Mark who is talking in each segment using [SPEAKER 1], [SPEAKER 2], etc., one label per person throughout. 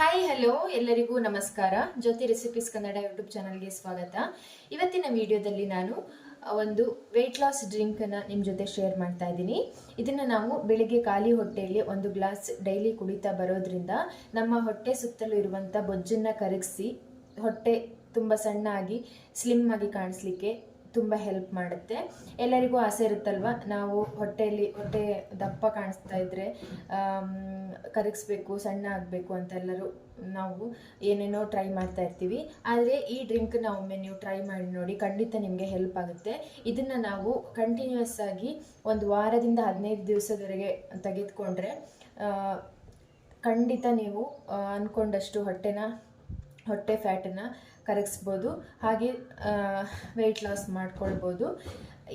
[SPEAKER 1] Hi hello ಎಲ್ಲರಿಗೂ ನಮಸ್ಕಾರ. ಜ್ಯೋತಿ recipes Kannada YouTube ಚಾನಲ್ಗೆ ಸ್ವಾಗತ. ಇವತ್ತಿನ ವಿಡಿಯೋದಲ್ಲಿ ನಾನು ಒಂದು ವೆಯ್ಟ್ ಲಾಸ್ ಡ್ರಿಂಕನ್ನು ನಿಮ್ಮ ಜೊತೆ ಶೇರ್ ಮಾಡ್ತಾ ಇದ್ದೀನಿ. ಇದನ್ನು ನಾವು ಬೆಳಿಗ್ಗೆ ಖಾಲಿ ಹೊಟ್ಟೆಯಲ್ಲಿ ಒಂದು ಗ್ಲಾಸ್ ಡೈಲಿ ಕುಡಿತಾ ಬರೋದ್ರಿಂದ ನಮ್ಮ ಹೊಟ್ಟೆ ಸುತ್ತಲೂ ಇರುವಂಥ ಬೊಜ್ಜನ್ನು ಕರಗಿಸಿ, ಹೊಟ್ಟೆ ತುಂಬ ಸಣ್ಣ ಆಗಿ ಸ್ಲಿಮ್ ಆಗಿ ಕಾಣಿಸ್ಲಿಕ್ಕೆ ತುಂಬ ಹೆಲ್ಪ್ ಮಾಡುತ್ತೆ. ಎಲ್ಲರಿಗೂ ಆಸೆ ಇರುತ್ತಲ್ವ? ನಾವು ಹೊಟ್ಟೆಯಲ್ಲಿ, ಹೊಟ್ಟೆ ದಪ್ಪ ಕಾಣಿಸ್ತಾ ಇದ್ದರೆ ಕರಗಿಸ್ಬೇಕು, ಸಣ್ಣ ಆಗಬೇಕು ಅಂತ ಎಲ್ಲರೂ ನಾವು ಏನೇನೋ ಟ್ರೈ ಮಾಡ್ತಾ ಇರ್ತೀವಿ. ಆದರೆ ಈ ಡ್ರಿಂಕ್ನ ಒಮ್ಮೆ ನೀವು ಟ್ರೈ ಮಾಡಿ ನೋಡಿ ಖಂಡಿತ ನಿಮಗೆ ಹೆಲ್ಪ್ ಆಗುತ್ತೆ. ಇದನ್ನು ನಾವು ಕಂಟಿನ್ಯೂಸ್ ಆಗಿ ಒಂದು ವಾರದಿಂದ ಹದಿನೈದು ದಿವಸದವರೆಗೆ ತೆಗೆದುಕೊಂಡ್ರೆ ಖಂಡಿತ ನೀವು ಅಂದ್ಕೊಂಡಷ್ಟು ಹೊಟ್ಟೆನ, ಹೊಟ್ಟೆ ಫ್ಯಾಟನ್ನು ಕರಗಿಸ್ಬೋದು, ಹಾಗೆ ವೆಯ್ಟ್ ಲಾಸ್ ಮಾಡ್ಕೊಳ್ಬೋದು.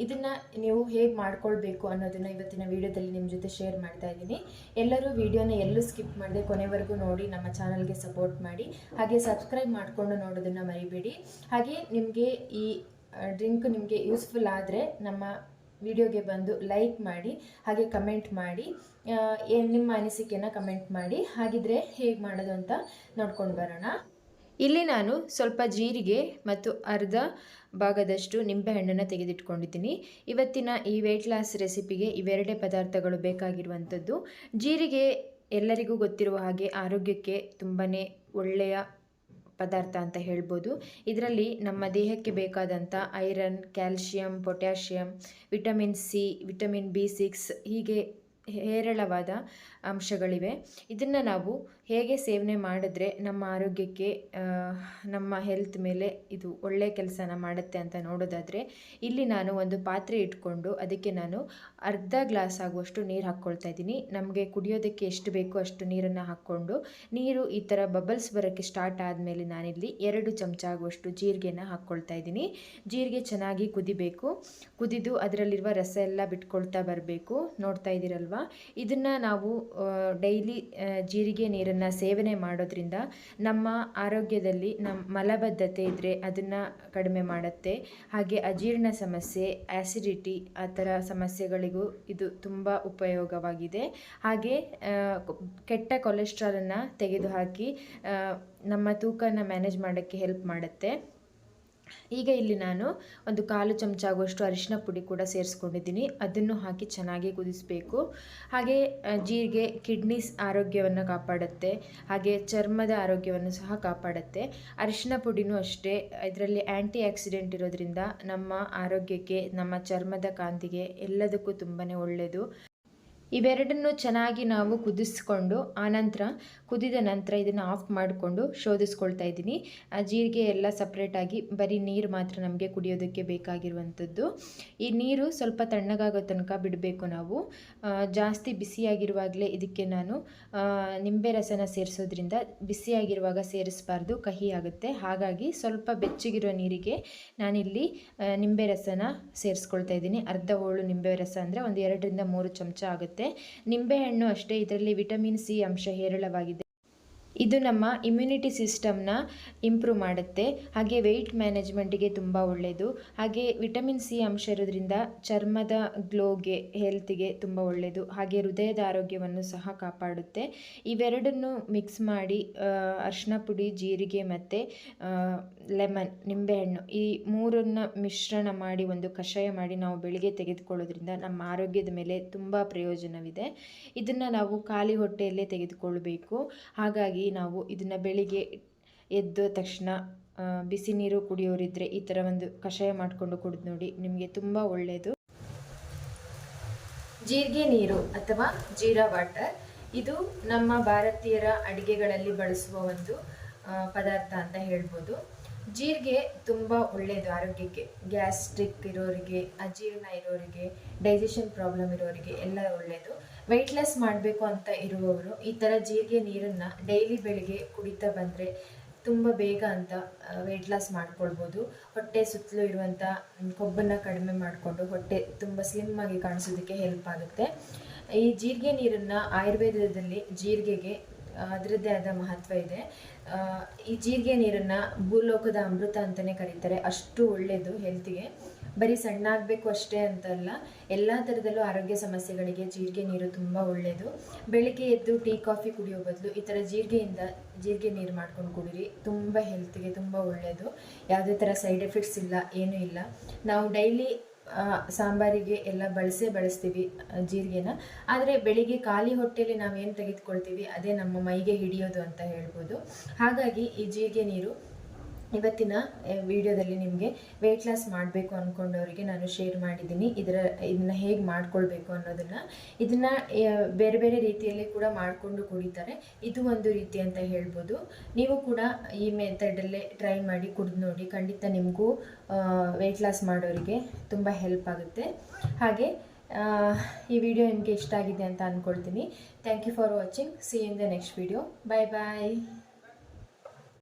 [SPEAKER 1] ಇದನ್ನು ನೀವು ಹೇಗೆ ಮಾಡ್ಕೊಳ್ಬೇಕು ಅನ್ನೋದನ್ನು ಇವತ್ತಿನ ವೀಡಿಯೋದಲ್ಲಿ ನಿಮ್ಮ ಜೊತೆ ಶೇರ್ ಮಾಡ್ತಾ ಇದ್ದೀನಿ. ಎಲ್ಲರೂ ವೀಡಿಯೋನ ಎಲ್ಲೂ ಸ್ಕಿಪ್ ಮಾಡದೆ ಕೊನೆವರೆಗೂ ನೋಡಿ, ನಮ್ಮ ಚಾನಲ್ಗೆ ಸಪೋರ್ಟ್ ಮಾಡಿ. ಹಾಗೆ ಸಬ್ಸ್ಕ್ರೈಬ್ ಮಾಡಿಕೊಂಡು ನೋಡೋದನ್ನು ಮರಿಬೇಡಿ. ಹಾಗೆ ನಿಮಗೆ ಈ ಡ್ರಿಂಕ್ ನಿಮಗೆ ಯೂಸ್ಫುಲ್ ಆದರೆ ನಮ್ಮ ವಿಡಿಯೋಗೆ ಬಂದು ಲೈಕ್ ಮಾಡಿ, ಹಾಗೆ ಕಮೆಂಟ್ ಮಾಡಿ ನಿಮ್ಮ ಅನಿಸಿಕೆನ ಕಮೆಂಟ್ ಮಾಡಿ, ಹಾಗಿದ್ರೆ ಹೇಗೆ ಮಾಡೋದು ಅಂತ ನೋಡ್ಕೊಂಡು ಬರೋಣ. ಇಲ್ಲಿ ನಾನು ಸ್ವಲ್ಪ ಜೀರಿಗೆ ಮತ್ತು ಅರ್ಧ ಭಾಗದಷ್ಟು ನಿಂಬೆಹಣ್ಣನ್ನು ತೆಗೆದಿಟ್ಕೊಂಡಿದ್ದೀನಿ. ಇವತ್ತಿನ ಈ ವೆಯ್ಟ್ ಲಾಸ್ ರೆಸಿಪಿಗೆ ಇವೆರಡೇ ಪದಾರ್ಥಗಳು ಬೇಕಾಗಿರುವಂಥದ್ದು. ಜೀರಿಗೆ ಎಲ್ಲರಿಗೂ ಗೊತ್ತಿರುವ ಹಾಗೆ ಆರೋಗ್ಯಕ್ಕೆ ತುಂಬಾ ಒಳ್ಳೆಯ ಪದಾರ್ಥ ಅಂತ ಹೇಳ್ಬೋದು. ಇದರಲ್ಲಿ ನಮ್ಮ ದೇಹಕ್ಕೆ ಬೇಕಾದಂಥ iron, calcium, potassium, vitamin C, vitamin B six ಹೀಗೆ ಹೇರಳವಾದ ಅಂಶಗಳಿವೆ. ಇದನ್ನು ನಾವು ಹೇಗೆ ಸೇವನೆ ಮಾಡಿದ್ರೆ ನಮ್ಮ ಆರೋಗ್ಯಕ್ಕೆ ನಮ್ಮ ಹೆಲ್ತ್ ಮೇಲೆ ಇದು ಒಳ್ಳೆಯ ಕೆಲಸನ ಮಾಡುತ್ತೆ ಅಂತ ನೋಡೋದಾದರೆ, ಇಲ್ಲಿ ನಾನು ಒಂದು ಪಾತ್ರೆ ಇಟ್ಕೊಂಡು ಅದಕ್ಕೆ ನಾನು ಅರ್ಧ ಗ್ಲಾಸ್ ಆಗುವಷ್ಟು ನೀರು ಹಾಕ್ಕೊಳ್ತಾ ಇದ್ದೀನಿ. ನಮಗೆ ಕುಡಿಯೋದಕ್ಕೆ ಎಷ್ಟು ಬೇಕೋ ಅಷ್ಟು ನೀರನ್ನು ಹಾಕ್ಕೊಂಡು, ನೀರು ಈ ಥರ ಬಬಲ್ಸ್ ಬರೋಕ್ಕೆ ಸ್ಟಾರ್ಟ್ ಆದಮೇಲೆ ನಾನಿಲ್ಲಿ ಎರಡು ಚಮಚ ಆಗುವಷ್ಟು ಜೀರಿಗೆನ ಹಾಕ್ಕೊಳ್ತಾ ಇದ್ದೀನಿ. ಜೀರಿಗೆ ಚೆನ್ನಾಗಿ ಕುದಿಬೇಕು. ಕುದಿದು ಅದರಲ್ಲಿರುವ ರಸ ಎಲ್ಲ ಬಿಟ್ಕೊಳ್ತಾ ಬರಬೇಕು. ನೋಡ್ತಾ ಇದ್ದೀರಲ್ವ? ಇದನ್ನು ನಾವು ಡೈಲಿ ಜೀರಿಗೆ ನೀರನ್ನು ಸೇವನೆ ಮಾಡೋದ್ರಿಂದ ನಮ್ಮ ಆರೋಗ್ಯದಲ್ಲಿ ನಮ್ಮ ಮಲಬದ್ಧತೆ ಇದ್ದರೆ ಅದನ್ನು ಕಡಿಮೆ ಮಾಡುತ್ತೆ. ಹಾಗೆ ಅಜೀರ್ಣ ಸಮಸ್ಯೆ ಆ್ಯಸಿಡಿಟಿ ಆ ಥರ ಸಮಸ್ಯೆಗಳಿಗೂ ಇದು ತುಂಬ ಉಪಯೋಗವಾಗಿದೆ. ಹಾಗೆ ಕೆಟ್ಟ ಕೊಲೆಸ್ಟ್ರಾಲನ್ನು ತೆಗೆದುಹಾಕಿ ನಮ್ಮ ತೂಕನ ಮ್ಯಾನೇಜ್ ಮಾಡೋಕ್ಕೆ ಹೆಲ್ಪ್ ಮಾಡುತ್ತೆ. ಈಗ ಇಲ್ಲಿ ನಾನು ಒಂದು ಕಾಲು ಚಮಚ ಆಗುವಷ್ಟು ಅರಿಶಿನ ಪುಡಿ ಕೂಡ ಸೇರಿಸ್ಕೊಂಡಿದ್ದೀನಿ. ಅದನ್ನು ಹಾಕಿ ಚೆನ್ನಾಗಿ ಕುದಿಸಬೇಕು. ಹಾಗೆ ಜೀರಿಗೆ ಕಿಡ್ನೀಸ್ ಆರೋಗ್ಯವನ್ನು ಕಾಪಾಡುತ್ತೆ. ಹಾಗೆ ಚರ್ಮದ ಆರೋಗ್ಯವನ್ನು ಸಹ ಕಾಪಾಡುತ್ತೆ. ಅರಿಶಿನ ಪುಡಿನೂ ಅಷ್ಟೇ. ಇದರಲ್ಲಿ ಆ್ಯಂಟಿ ಆಕ್ಸಿಡೆಂಟ್ ಇರೋದ್ರಿಂದ ನಮ್ಮ ಆರೋಗ್ಯಕ್ಕೆ, ನಮ್ಮ ಚರ್ಮದ ಕಾಂತಿಗೆ ಎಲ್ಲದಕ್ಕೂ ತುಂಬಾ ಒಳ್ಳೆಯದು ಇವೆರಡನ್ನು ಚೆನ್ನಾಗಿ ನಾವು ಕುದಿಸ್ಕೊಂಡು, ಆನಂತರ ಕುದಿದ ನಂತರ ಇದನ್ನು ಆಫ್ ಮಾಡಿಕೊಂಡು ಶೋಧಿಸ್ಕೊಳ್ತಾ ಇದ್ದೀನಿ. ಆ ಜೀರಿಗೆ ಎಲ್ಲ ಸಪ್ರೇಟಾಗಿ ಬರೀ ನೀರು ಮಾತ್ರ ನಮಗೆ ಕುಡಿಯೋದಕ್ಕೆ ಬೇಕಾಗಿರುವಂಥದ್ದು. ಈ ನೀರು ಸ್ವಲ್ಪ ತಣ್ಣಗಾಗೋ ತನಕ ಬಿಡಬೇಕು ನಾವು. ಜಾಸ್ತಿ ಬಿಸಿಯಾಗಿರುವಾಗಲೇ ಇದಕ್ಕೆ ನಾನು ನಿಂಬೆ ರಸನ ಸೇರಿಸೋದ್ರಿಂದ ಬಿಸಿಯಾಗಿರುವಾಗ ಸೇರಿಸಬಾರ್ದು, ಕಹಿ ಆಗುತ್ತೆ. ಹಾಗಾಗಿ ಸ್ವಲ್ಪ ಬೆಚ್ಚಗಿರೋ ನೀರಿಗೆ ನಾನಿಲ್ಲಿ ನಿಂಬೆ ರಸನ ಸೇರಿಸ್ಕೊಳ್ತಾ ಇದ್ದೀನಿ. ಅರ್ಧ ಹೋಳು ನಿಂಬೆ ರಸ ಅಂದರೆ ಒಂದು ಎರಡರಿಂದ ಮೂರು ಚಮಚ ಆಗುತ್ತೆ. ನಿಂಬೆಹಣ್ಣು ಅಷ್ಟೇ ಇದರಲ್ಲಿ ವಿಟಮಿನ್ ಸಿ ಅಂಶ ಹೇರಳವಾಗಿದೆ. ಇದು ನಮ್ಮ ಇಮ್ಯುನಿಟಿ ಸಿಸ್ಟಮ್ನ ಇಂಪ್ರೂವ್ ಮಾಡುತ್ತೆ. ಹಾಗೆ ವೆಯ್ಟ್ ಮ್ಯಾನೇಜ್ಮೆಂಟಿಗೆ ತುಂಬ ಒಳ್ಳೆಯದು ಹಾಗೆ ವಿಟಮಿನ್ ಸಿ ಅಂಶ ಇರೋದ್ರಿಂದ ಚರ್ಮದ ಗ್ಲೋಗೆ ಹೆಲ್ತಿಗೆ ತುಂಬ ಒಳ್ಳೆಯದು ಹಾಗೆ ಹೃದಯದ ಆರೋಗ್ಯವನ್ನು ಸಹ ಕಾಪಾಡುತ್ತೆ. ಇವೆರಡನ್ನು ಮಿಕ್ಸ್ ಮಾಡಿ ಅರ್ಶಿನ ಪುಡಿ, ಜೀರಿಗೆ ಮತ್ತು ಲೆಮನ್ ನಿಂಬೆಹಣ್ಣು ಈ ಮೂರನ್ನು ಮಿಶ್ರಣ ಮಾಡಿ ಒಂದು ಕಷಾಯ ಮಾಡಿ ನಾವು ಬೆಳಿಗ್ಗೆ ತೆಗೆದುಕೊಳ್ಳೋದ್ರಿಂದ ನಮ್ಮ ಆರೋಗ್ಯದ ಮೇಲೆ ತುಂಬ ಪ್ರಯೋಜನವಿದೆ. ಇದನ್ನು ನಾವು ಖಾಲಿ ಹೊಟ್ಟೆಯಲ್ಲೇ ತೆಗೆದುಕೊಳ್ಬೇಕು. ಹಾಗಾಗಿ ನಾವು ಇದನ್ನು ಬೆಳಿಗ್ಗೆ ಎದ್ದ ತಕ್ಷಣ ಬಿಸಿ ನೀರು ಕುಡಿಯೋರಿದ್ರೆ ಈ ಥರ ಒಂದು ಕಷಾಯ ಮಾಡಿಕೊಂಡು ಕುಡಿದು ನೋಡಿ ನಿಮಗೆ ತುಂಬ ಒಳ್ಳೆಯದು ಜೀರಿಗೆ ನೀರು ಅಥವಾ ಜೀರಾ ವಾಟರ್, ಇದು ನಮ್ಮ ಭಾರತೀಯರ ಅಡಿಗೆಗಳಲ್ಲಿ ಬಳಸುವ ಒಂದು ಪದಾರ್ಥ ಅಂತ ಹೇಳ್ಬೋದು. ಜೀರಿಗೆ ತುಂಬ ಒಳ್ಳೆಯದು ಆರೋಗ್ಯಕ್ಕೆ. ಗ್ಯಾಸ್ಟ್ರಿಕ್ ಇರೋರಿಗೆ, ಅಜೀರ್ಣ ಇರೋರಿಗೆ, ಡೈಜೆಷನ್ ಪ್ರಾಬ್ಲಮ್ ಇರೋರಿಗೆ ಎಲ್ಲ ಒಳ್ಳೆಯದು ವೆಯ್ಟ್ ಲೆಸ್ ಮಾಡಬೇಕು ಅಂತ ಇರುವವರು ಈ ಥರ ಜೀರಿಗೆ ನೀರನ್ನು ಡೈಲಿ ಬೆಳಿಗ್ಗೆ ಕುಡಿತಾ ಬಂದರೆ ತುಂಬ ಬೇಗ ಅಂತ ವೆಯ್ಟ್ ಲಾಸ್ ಮಾಡ್ಕೊಳ್ಬೋದು. ಹೊಟ್ಟೆ ಸುತ್ತಲೂ ಇರುವಂಥ ಕೊಬ್ಬನ್ನು ಕಡಿಮೆ ಮಾಡಿಕೊಂಡು ಹೊಟ್ಟೆ ತುಂಬ ಸ್ಲಿಮ್ ಆಗಿ ಕಾಣಿಸೋದಕ್ಕೆ ಹೆಲ್ಪ್ ಆಗುತ್ತೆ. ಈ ಜೀರಿಗೆ ನೀರನ್ನು ಆಯುರ್ವೇದದಲ್ಲಿ ಜೀರಿಗೆಗೆ, ಅದರದ್ದೇ ಆದ ಮಹತ್ವ ಇದೆ. ಈ ಜೀರಿಗೆ ನೀರನ್ನು ಭೂಲೋಕದ ಅಮೃತ ಅಂತಲೇ ಕರೀತಾರೆ. ಅಷ್ಟು ಒಳ್ಳೆಯದು ಹೆಲ್ತಿಗೆ ಬರೀ ಸಣ್ಣ ಆಗಬೇಕು ಅಷ್ಟೇ ಅಂತಲ್ಲ ಎಲ್ಲ ಥರದಲ್ಲೂ ಆರೋಗ್ಯ ಸಮಸ್ಯೆಗಳಿಗೆ ಜೀರಿಗೆ ನೀರು ತುಂಬ ಒಳ್ಳೆಯದು ಬೆಳಿಗ್ಗೆ ಎದ್ದು ಟೀ, ಕಾಫಿ ಕುಡಿಯೋ ಬದಲು ಈ ಥರ ಜೀರಿಗೆಯಿಂದ ಜೀರಿಗೆ ನೀರು ಮಾಡ್ಕೊಂಡು ಕುಡೀರಿ. ತುಂಬ ಹೆಲ್ತ್ಗೆ ತುಂಬ ಒಳ್ಳೆಯದು ಯಾವುದೇ ಥರ ಸೈಡ್ ಎಫೆಕ್ಟ್ಸ್ ಇಲ್ಲ, ಏನೂ ಇಲ್ಲ. ನಾವು ಡೈಲಿ ಸಾಂಬಾರಿಗೆ ಎಲ್ಲ ಬಳಸೇ ಬಳಸ್ತೀವಿ ಜೀರಿಗೆನ. ಆದರೆ ಬೆಳಿಗ್ಗೆ ಖಾಲಿ ಹೊಟ್ಟೆಯಲ್ಲಿ ನಾವು ಏನು ತೆಗೆದುಕೊಳ್ತೀವಿ, ಅದೇ ನಮ್ಮ ಮೈಗೆ ಹಿಡಿಯೋದು ಅಂತ ಹೇಳ್ಬೋದು. ಹಾಗಾಗಿ ಈ ಜೀರಿಗೆ ನೀರು ಇವತ್ತಿನ ವಿಡಿಯೋದಲ್ಲಿ ನಿಮಗೆ ವೆಯ್ಟ್ ಲಾಸ್ ಮಾಡಬೇಕು ಅಂದ್ಕೊಂಡವರಿಗೆ ನಾನು ಶೇರ್ ಮಾಡಿದ್ದೀನಿ. ಇದರ, ಇದನ್ನು ಹೇಗೆ ಮಾಡ್ಕೊಳ್ಬೇಕು ಅನ್ನೋದನ್ನು. ಇದನ್ನು ಬೇರೆ ಬೇರೆ ರೀತಿಯಲ್ಲಿ ಕೂಡ ಮಾಡಿಕೊಂಡು ಕುಡಿತಾರೆ. ಇದು ಒಂದು ರೀತಿ ಅಂತ ಹೇಳ್ಬೋದು. ನೀವು ಕೂಡ ಈ ಮೆಥಡಲ್ಲೇ ಟ್ರೈ ಮಾಡಿ ಕುಡಿದು ನೋಡಿ. ಖಂಡಿತ ನಿಮಗೂ ವೆಯ್ಟ್ ಲಾಸ್ ಮಾಡೋರಿಗೆ ತುಂಬ ಹೆಲ್ಪ್ ಆಗುತ್ತೆ. ಹಾಗೆ ಈ ವಿಡಿಯೋ ನಿಮಗೆ ಇಷ್ಟ ಆಗಿದೆ ಅಂತ ಅಂದ್ಕೊಳ್ತೀನಿ thank you for watching see in the next video bye bye